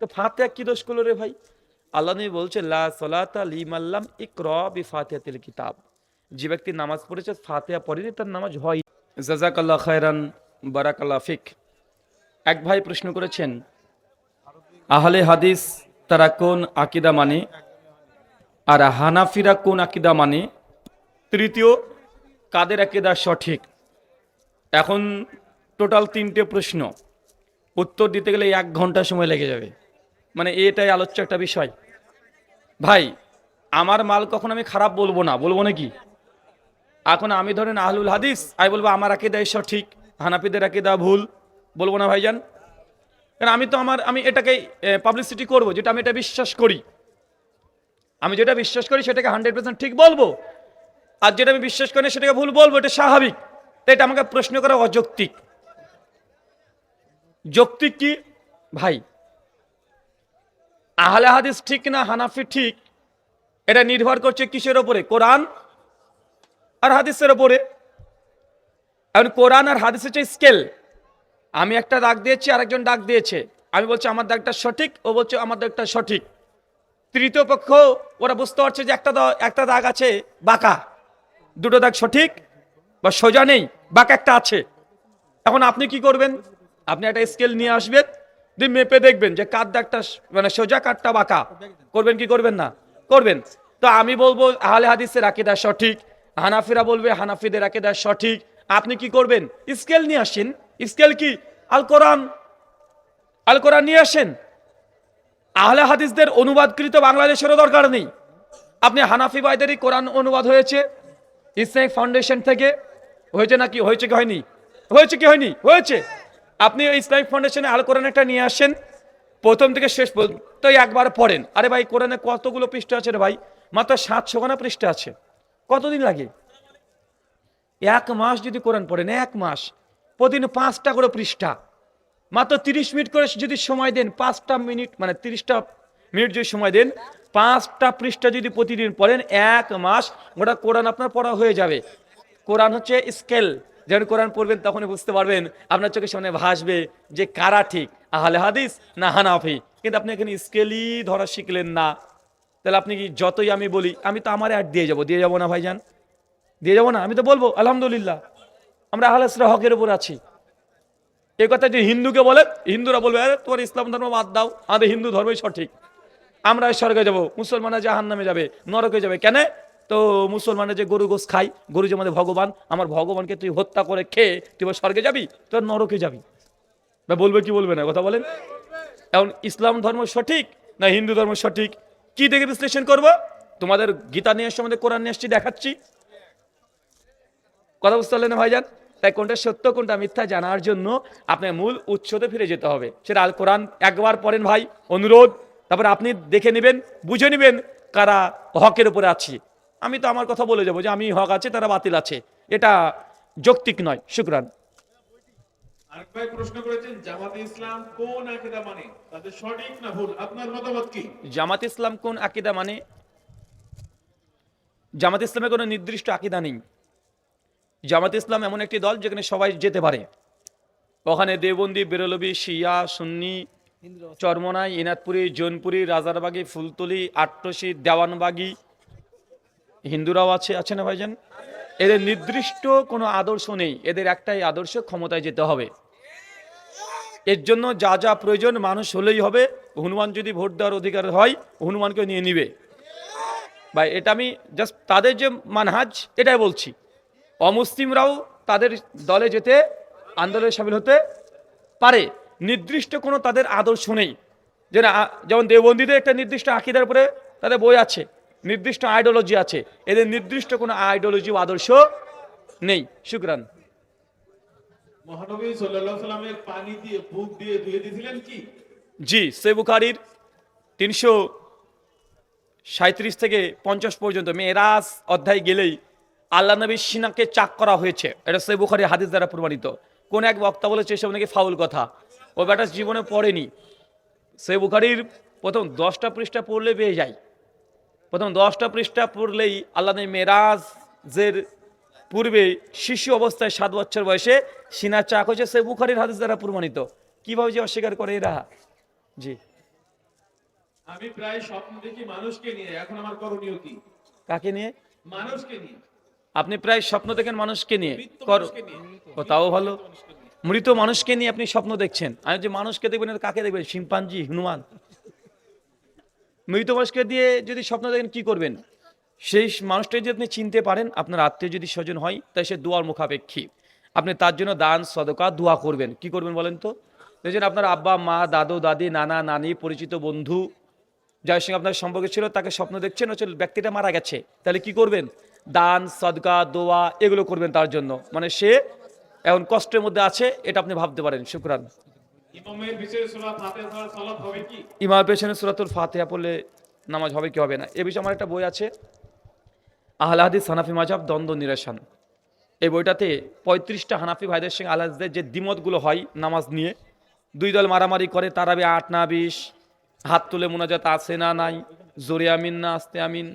তো ফাতেহা কি দোষ করল রে ভাই? আল্লাহ নবী বলছে লিমাল্লাম ইকর বি কিতাব। যে ব্যক্তি নামাজ পড়েছে, ফাতিহা পড়েনি, তার নামাজ হয় জাজাকাল্লাহ খায়রান, বারাকাল্লাহ ফিক। এক ভাই প্রশ্ন করেছেন, আহলে হাদিস তারা কোন আকিদা মানে? আর হানাফিরা কোন আকিদা মানে? তৃতীয়, কাদের আকিদা সঠিক? এখন টোটাল তিনটে প্রশ্ন। উত্তর দিতে গেলে এক ঘণ্টা সময় লেগে যাবে। মানে এটাই আলোচ্য একটা বিষয়। ভাই, আমার মাল কখন আমি খারাপ বলব না, বলব নাকি? এখন আমি ধরেন আহলুল হাদিস, আমি বলব আমার আকিদা সঠিক হানাফিদের আকিদা ভুল, বলব না ভাইজান? কারণ আমি তো আমার, আমি এটাকে পাবলিসিটি করব, যেটা আমি এটা বিশ্বাস করি। আমি যেটা বিশ্বাস করি সেটাকে হান্ড্রেড পার্সেন্ট ঠিক বলব, আর যেটা আমি বিশ্বাস করি সেটাকে ভুল বলব, এটা স্বাভাবিক। এটা আমাকে প্রশ্ন করা অযৌক্তিক। যৌক্তিক কি? ভাই আহলে হাদিস ঠিক না, হানাফি ঠিক? এটা নির্ভর করছে কিসের ওপরে কোরআন আর হাদিসের ওপরে এখন কোরআন আর হাদিসের যে স্কেল। আমি একটা দাগ দিয়েছি, আরেকজন দাগ দিয়েছে। আমি বলছি, আমার দাগটা সঠিক? ও বলছে, আমার দাগটা সঠিক। তৃতীয় পক্ষ, ওরা বুঝতে পারছে যে একটা একটা দাগ আছে, বাঁকা। দুটো দাগ সঠিক বা সোজা নেই, বাঁকা একটা আছে। এখন আপনি কি করবেন? আপনি একটা স্কেল নিয়ে আসবেন। দিয়ে মেপে দেখবেন যে কার দাগটা মানে সোজা কাঠটা বাঁকা। করবেন কি করবেন না? করবেন। তো আমি বলব, আহলে হাদিসের আকিদা সঠিক, হানাফিরা বলবে হানাফিদের আকিদা সঠিক। আপনি কি করবেন? স্কেল নিয়ে আসেন। স্কেল কি? আল কোরআন। আল কোরআন নিয়ে আসেন। আহলে হাদিসদের অনুবাদকৃত বাংলাদেশেরও দরকার নেই। আপনি হানাফি ভাইদেরই কোরআন অনুবাদ হয়েছে, ইসলামিক ফাউন্ডেশন থেকে। হয়েছে নাকি? হয়েছে কি হয়নি? হয়েছে কি হয়নি? হয়েছে। আপনি ওই ইসলামিক ফাউন্ডেশনে আল কোরআন একটা নিয়ে আসেন, প্রথম থেকে শেষ পর্যন্ত একবার পড়েন। আরে ভাই, কোরআনে কতগুলো পৃষ্ঠা আছে রে ভাই? মাত্র সাতশো খানা পৃষ্ঠা আছে। কতদিন লাগে? এক মাস যদি কোরআন পড়েন, এক মাস। প্রতিদিন পাঁচটা করে পৃষ্ঠা। মাত্র তিরিশ মিনিট করে যদি সময় দেন, পাঁচটা মিনিট মানে তিরিশটা মিনিট যদি সময় দেন, পাঁচটা পৃষ্ঠা যদি প্রতিদিন পড়েন, এক মাস গোটা কোরআন আপনার পড়া হয়ে যাবে। কোরআন হচ্ছে স্কেল যখন কোরআন পড়বেন, তখনই বুঝতে পারবেন আপনার চোখের সামনে ভাসবে যে কারা ঠিক, আহলে হাদিস না হানাফি। কিন্তু আপনি এখানে স্কেলই ধরা শিখলেন না। তাহলে আপনি কি যতই আমি বলি, আমি তো আমার অ্যাড দিয়ে যাব দিয়ে যাব না ভাইজান? দিয়ে যাব না? আমি তো বলব, আলহামদুলিল্লাহ, আমরা আহলেসরা হকের উপর আছি। এই কথা যে হিন্দুকে বলে, হিন্দুরা বলবে, আরে, তোমার ইসলাম ধর্ম বাদ দাও, আমাদের হিন্দু ধর্মই সঠিক। আমরা স্বর্গে যাব, মুসলমানরা জাহান নামে যাবে, নরকে যাবে। কেন? তো মুসলমানে যে গরু গোস খাই গরু যে আমাদের ভগবান, আমার ভগবানকে তুই হত্যা করে খেয়ে, তুই স্বর্গে যাবি? তোর নরকে যাবি। বা বলবে কি বলবে না, কথা বলেন? এখন ইসলাম ধর্ম সঠিক না হিন্দু ধর্ম সঠিক? কি দেখে বিশ্লেষণ করব? তোমাদের গীতা নিয়ে এসে, আমাদের কোরআন নিয়ে এসছি, দেখাচ্ছি। কথা বুঝতে পারলেন ভাইজান? তাই কোনটা সত্য, কোনটা মিথ্যা জানার জন্য আপনার মূল উৎসতে ফিরে যেতে হবে। সেটা আল কোরআন একবার পড়েন ভাই, অনুরোধ। তারপর আপনি দেখে নেবেন, বুঝে নেবেন কারা হকের উপরে আছে। আমি তো আমার কথা বলে যাব যে আমি হক আছে তারা বাতিল আছে। এটা যৌক্তিক নয়। শুক্রান। আরেক প্রশ্ন করেছেন জামাতে ইসলাম কোন আকিদা মানে? তাদের সঠিক না ভুল? আপনার মতামত কি? জামাত ইসলাম কোন আকিদা মানে? জামাত ইসলামের কোনো নির্দিষ্ট আকিদা নেই। জামাত ইসলাম এমন একটি দল যেখানে সবাই যেতে পারে। ওখানে দেবন্দি বেরলবি শিয়া সুন্নি চরমনাই ইনাতপুরি জৌনপুরি রাজারবাগি ফুলতলি আট্টসি দেওয়ানবাগি হিন্দুরাও আছে আছে না ভাইজান? এদের নির্দিষ্ট কোনো আদর্শ নেই। এদের একটাই আদর্শ, ক্ষমতায় যেতে হবে। এর জন্য যা যা প্রয়োজন মানুষ হলেই হবে। হনুমান যদি ভোট দেওয়ার অধিকার হয়, হনুমানকে নিয়ে নিবে। বা এটা আমি জাস্ট তাদের যে মানহাজ, এটাই বলছি। অমুসলিমরাও তাদের দলে যেতে, আন্দোলনে সামিল হতে পারে। নির্দিষ্ট কোনো তাদের আদর্শ নেই। যে যেমন দেওবন্দীদের একটা নির্দিষ্ট আকিদার উপরে তাদের বই আছে। নির্দিষ্ট আইডিওলজি আছে। এদের নির্দিষ্ট কোনো আইডিওলজি আদর্শ নেই। শুক্রান। মহানবী সাল্লাল্লাহু সাল্লামের পানি দিয়ে বুক দিয়ে ধুয়ে দিয়েছিলেন কি? জি সে বুখারির তিনশো সাঁত্রিশ থেকে পঞ্চাশ পর্যন্ত মেয়েরাজ অধ্যায় গেলেই আল্লাহ নবীর সিনাকে চাক করা হয়েছে। এটা সে বুখারি হাদিস দ্বারা প্রমাণিত। কোন এক বক্তা বলেছে এসব নাকি ফাউল কথা। ও বেটা জীবনে পড়েনি। সে বুখারির প্রথম দশটা পৃষ্ঠা পড়লে পেয়ে যায়। প্রথম দশটা পৃষ্ঠা পড়লেই আল্লাহ মেরাজের পূর্বে শিশু অবস্থায় সাত বছর বয়সে সিনা চাক হয়েছে। সে বুখারির হাদিস দ্বারা প্রমাণিত। কীভাবে যে অস্বীকার করে এরা? জি। আমি প্রায় স্বপ্ন দেখি মানুষকে নিয়ে। এখন আমার করণীয় কি? কাকে নিয়ে? মানুষকে নিয়ে। আপনি প্রায় স্বপ্ন দেখেন মানুষকে নিয়ে। তাও ভালো। মৃত মানুষকে নিয়ে। আপনি স্বপ্ন দেখছেন। আমি যে মানুষকে দেখবেন কাকে দেখবেন? শিম্পাঞ্জি হনুমান? মৃত মানুষকে দিয়ে যদি স্বপ্ন দেখেন কি করবেন? সেই মানুষটা যদি আপনি চিনতে পারেন, আপনার আত্মীয় যদি স্বজন হয়, তাই সে দোয়ার মুখাপেক্ষী। আপনি তার জন্য দান, সদকা, দোয়া করবেন। কি করবেন বলেন তো? দেখছেন আপনার আব্বা, মা, দাদু, দাদি, নানা, নানি, পরিচিত বন্ধু, যার সঙ্গে আপনার সম্পর্ক ছিল, তাকে স্বপ্ন দেখছেন হচ্ছে ব্যক্তিটা মারা গেছে, তাহলে কি করবেন? দান, সদকা, দোয়া, এগুলো করবেন তার জন্য। মানে সে এখন কষ্টের মধ্যে আছে, এটা আপনি ভাবতে পারেন। শুক্রান। ইমামের পেছনে সুরাতুল ফাতিহা পড়লে নামাজ হবে কি হবে না? এ বিষয়ে আমার একটা বই আছে। আহলাহাদি সানাফি মাজাব দ্বন্দ্ব নিরসন। এই বইটাতে পঁয়ত্রিশটা হানাফি ভাইদের সঙ্গে আহলাদের যে দ্বিমতগুলো হয় নামাজ নিয়ে, দুই দল মারামারি করে তারাবি আট না বিশ, হাত তুলে মোনাজাত আছে না নাই, জোরে আমিন না আস্তে আমিন,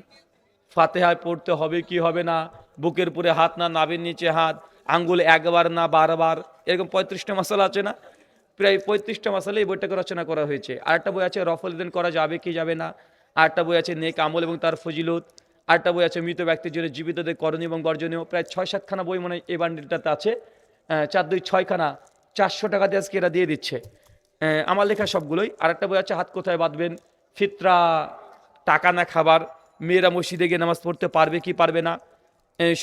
ফাতেহায় পড়তে হবে কি হবে না, বুকের উপরে হাত না, নাভির নিচে হাত, আঙ্গুল একবার না বারবার, এরকম পঁয়ত্রিশটা মশলা আছে না? প্রায় পঁয়ত্রিশটা মশলা এই বইটাকে রচনা করা হয়েছে। আরেকটা বই আছে, রফল দিন করা যাবে কি যাবে না। আরেকটা বই আছে, নেক আমল এবং তার ফজিলত। আরেকটা বই আছে, মৃত ব্যক্তির জন্য জীবিতদের করণীয় এবং গর্জনীয়। প্রায় ছয় সাতখানা বই মনে এই বান্ডিলটাতে আছে। চার দুই ছয়খানা, চারশো টাকা দিয়ে আজকে এরা দিয়ে দিচ্ছে। আমার লেখা সবগুলোই। আরেকটা বই আছে, হাত কোথায় বাঁধবেন? ফিতরা, টাকা না খাবার। মেয়েরা মসজিদে গিয়ে নামাজ পড়তে পারবে কি পারবে না?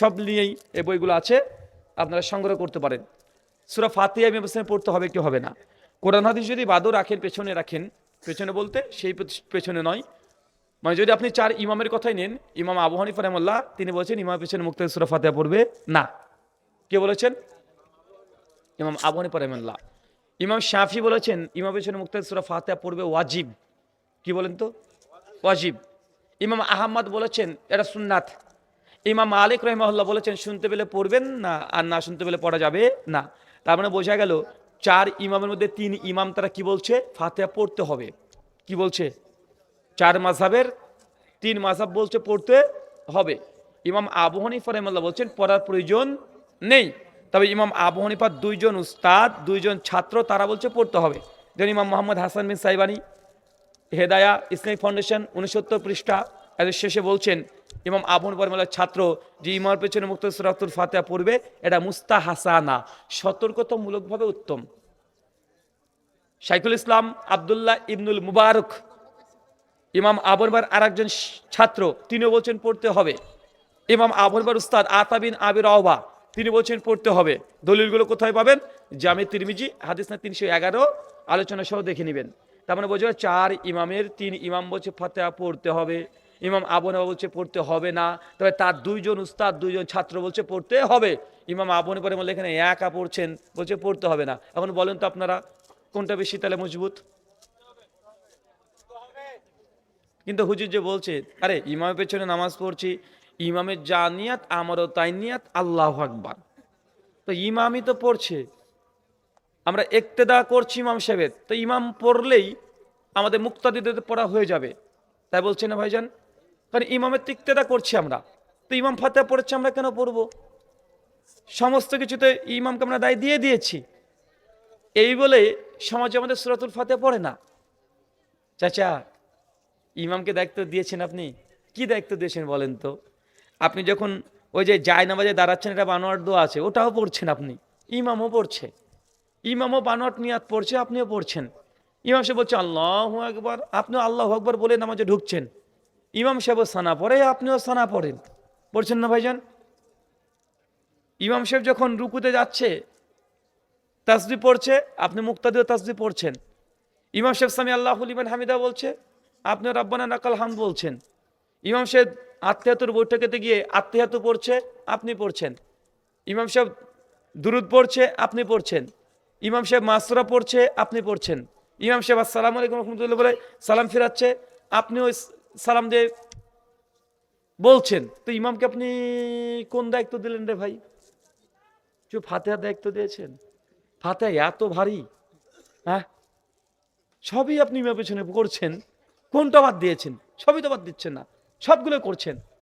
সব নিয়েই এই বইগুলো আছে। আপনারা সংগ্রহ করতে পারেন। সুরা ফাতিয়া ব্যবস্থায় পড়তে হবে কি হবে না। কোরআন হাদিস যদি বাদও রাখেন, পেছনে রাখেন, পেছনে বলতে সেই পেছনে নয়। মানে যদি আপনি চার ইমামের কথাই নেন, ইমাম আবু হানিফা রহমাল্লাহ তিনি বলছেন ইমাম পেছনে মুক্ত সুরা ফাতিয়া পড়বে না। কে বলেছেন? ইমাম আবু হানিফা ইমাম শাফি বলেছেন ইমাম পেছনে মুক্ত সুরা ফাতিয়া পড়বে ওয়াজিব। কি বলেন তো? ওয়াজিব। ইমাম আহমদ বলেছেন এটা সুন্নাত। ইমাম মালিক রহমাল্লাহ বলেছেন, শুনতে পেলে পড়বেন না, আর না শুনতে পেলে পড়া যাবে না। তার মানে বোঝা গেল চার ইমামের মধ্যে তিন ইমাম তারা কি বলছে? ফাতেহা পড়তে হবে। কি বলছে? চার মাঝাবের তিন মাঝাব বলছে পড়তে হবে। ইমাম আবু হানিফা বলছেন, পড়ার প্রয়োজন নেই। তবে ইমাম আবু হানিফার দুইজন উস্তাদ, দুইজন ছাত্র, তারা বলছে পড়তে হবে। যেমন ইমাম মোহাম্মদ হাসান বিন সাইবানি, হেদায়া ইসলামিক ফাউন্ডেশন, উনসত্তর পৃষ্ঠা এর শেষে বলছেন ইমাম আবুন বরমালার ছাত্র যে ইমার পেছনে মুক্ত সুরাতুল ফাতেহা পড়বে, এটা মুস্তা হাসানা সতর্কতামূলকভাবে উত্তম। শাইখুল ইসলাম আবদুল্লাহ ইবনুল মুবারক, ইমাম আবরবার আর একজন ছাত্র, তিনিও বলছেন পড়তে হবে। ইমাম আবরবার উস্তাদ আতাবিন আবির আহবা তিনি বলছেন পড়তে হবে। দলিলগুলো কোথায় পাবেন? জামে তিরমিজি, হাদিস না তিনশো এগারো আলোচনা সহ দেখে নেবেন। তার মানে বোঝা চার ইমামের তিন ইমাম বলছে ফাতেহা পড়তে হবে। ইমাম আবনা বলছে, পড়তে হবে না। তবে তার দুইজন উস্তাদ, দুইজন ছাত্র বলছে, পড়তে হবে। ইমাম আবনে পরে বলে, এখানে একা পড়ছেন। বলছে, পড়তে হবে না। এখন বলেন তো আপনারা, কোনটা বেশি তাহলে মজবুত? কিন্তু হুজুর যে বলছে, আরে, ইমামের পেছনে নামাজ পড়ছি, ইমামের যা নিয়াত, আমারও তাই নিয়াত, আল্লাহ আকবার। তো ইমামই তো পড়ছে। আমরা একতেদা করছি ইমাম সাহেবের, তো ইমাম পড়লেই আমাদের মুক্তাদিদের পড়া হয়ে যাবে। তাই বলছে না ভাইজান? কারণ ইমামের তো ইক্তেদা করছি আমরা। তো ইমাম ফাতে পড়েছে আমরা কেন পড়ব? সমস্ত কিছুতে ইমামকে আমরা দায় দিয়ে দিয়েছি। এই বলে সমাজে আমাদের সুরাতুল ফাতে পড়ে না। চাচা, ইমামকে দায়িত্ব দিয়েছেন আপনি? কি দায়িত্ব দিয়েছেন বলেন তো? আপনি যখন ওই যে জায় নামাজে দাঁড়াচ্ছেন এটা বানোয়ার দোয়া আছে, ওটাও পড়ছেন আপনি। ইমামও পড়ছে। ইমামও বানোয়াট নিয়াত পড়ছে, আপনিও পড়ছেন। ইমাম সে বলছে, আল্লাহ একবার আপনিও আল্লাহ আকবর বলে নামাজে ঢুকছেন। ইমাম সাহেব সানা পড়ে, আপনিও সানা পড়েন। পড়ছেন না ভাইজান? ইমাম সাহেব যখন রুকুতে যাচ্ছে, তাসবি পড়ছে, আপনি মুক্তাদিও তাসবি পড়ছেন। ইমাম সাহেব সামি আল্লাহ ইমান হামিদা বলছে আপনি রব্বানা নাকাল হাম বলছেন। ইমাম সাহেব আত্মীয়াতুর বৈঠকেতে গিয়ে আত্মীয়াতু পড়ছে, আপনি পড়ছেন। ইমাম সাহেব দুরুদ পড়ছে, আপনি পড়ছেন। ইমাম সাহেব মাসরা পড়ছে, আপনি পড়ছেন। ইমাম সাহেব আসসালাম আলাইকুম রহমতুল্লাহ বলে সালাম ফিরাচ্ছে, আপনিও সালাম দিয়ে বলছেন, তো ইমামকে আপনি কোন দায়িত্ব দিলেন রে ভাই? চুপ ফাতেহার দায়িত্ব দিয়েছেন? ফাতেহা এত ভারী হ্যাঁ? সবই আপনি ইমাম পেছনে করছেন, কোনটা বাদ দিয়েছেন? সবই তো বাদ দিচ্ছেন না সবগুলো করছেন।